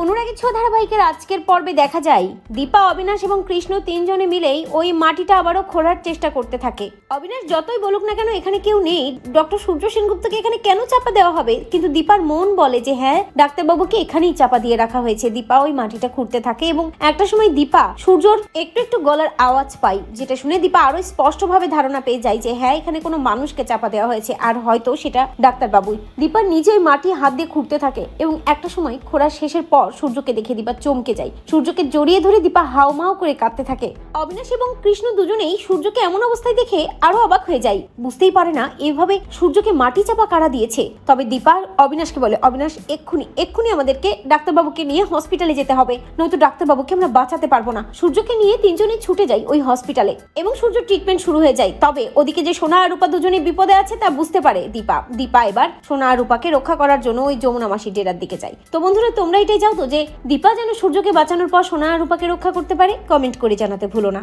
অনুরাগের ছ ধারাবাহিকের আজকের পর্বে দেখা যায়, দীপা, অবিনাশ এবং কৃষ্ণ তিনজনে মিলেই ওই মাটিটা আবারও খোঁড়ার চেষ্টা করতে থাকে। অবিনাশ যতই বলুক না কেন এখানে কেউ নেই, ডক্টর সূর্য সেনগুপ্তকে এখানে কেন চাপা দেওয়া হবে? কিন্তু দীপার মন বলে যে হ্যাঁ ডাক্তারবাবুকে এখানেই চাপা দিয়ে রাখা হয়েছে। দীপা ওই মাটিটা খুঁড়তে থাকে এবং একটা সময় দীপা সূর্যর একটু একটু গলার আওয়াজ পাই যেটা শুনে দীপা আরও স্পষ্টভাবে ধারণা পেয়ে যায় যে হ্যাঁ এখানে কোনো মানুষকে চাপা দেওয়া হয়েছে। আর হয়তো সেটা ডাক্তারবাবুই। দীপা নিজেই মাটি হাত দিয়ে খুঁড়তে থাকে এবং একটা সময় খোঁড়ার শেষের পর সূর্যকে দেখে দীপা চমকে যায় সূর্যকে জড়িয়ে ধরে দীপা হাউমাউ করে কাঁদতে থাকে। অবিনাশ এবং কৃষ্ণ দুজনেই সূর্যকে এমন অবস্থায় দেখে আরও অবাক হয়ে যায়। বুঝতেই পারে না এভাবে সূর্যকে মাটি চাপা কারা দিয়েছে। তবে দীপা অবিনাশকে বলে, অবিনাশ, এক্ষুনি এক্ষুনি আমাদেরকে ডাক্তারবাবুকে নিয়ে হসপিটালে যেতে হবে। নয়তো ডাক্তারবাবুকে আমরা বাঁচাতে পারব না। সূর্যকে নিয়ে তিনজনে ছুটে যাই ওই হসপিটালে এবং সূর্য ট্রিটমেন্ট শুরু হয়ে যায়। তবে ওদিকে যে সোনা আর রূপা দুজনে বিপদে আছে তা বুঝতে পারে দীপা। দীপা এবার সোনা আর রূপাকে রক্ষা করার জন্য ওই যমুনা মাসির ডেরার দিকে যায়। তো বন্ধুরা, তোমরা এটাই চাও তো যে দীপা যেন সূর্যকে বাঁচানোর পর সোনা রূপাকে রক্ষা করতে পারে কমেন্ট করে জানাতে ভুলো না।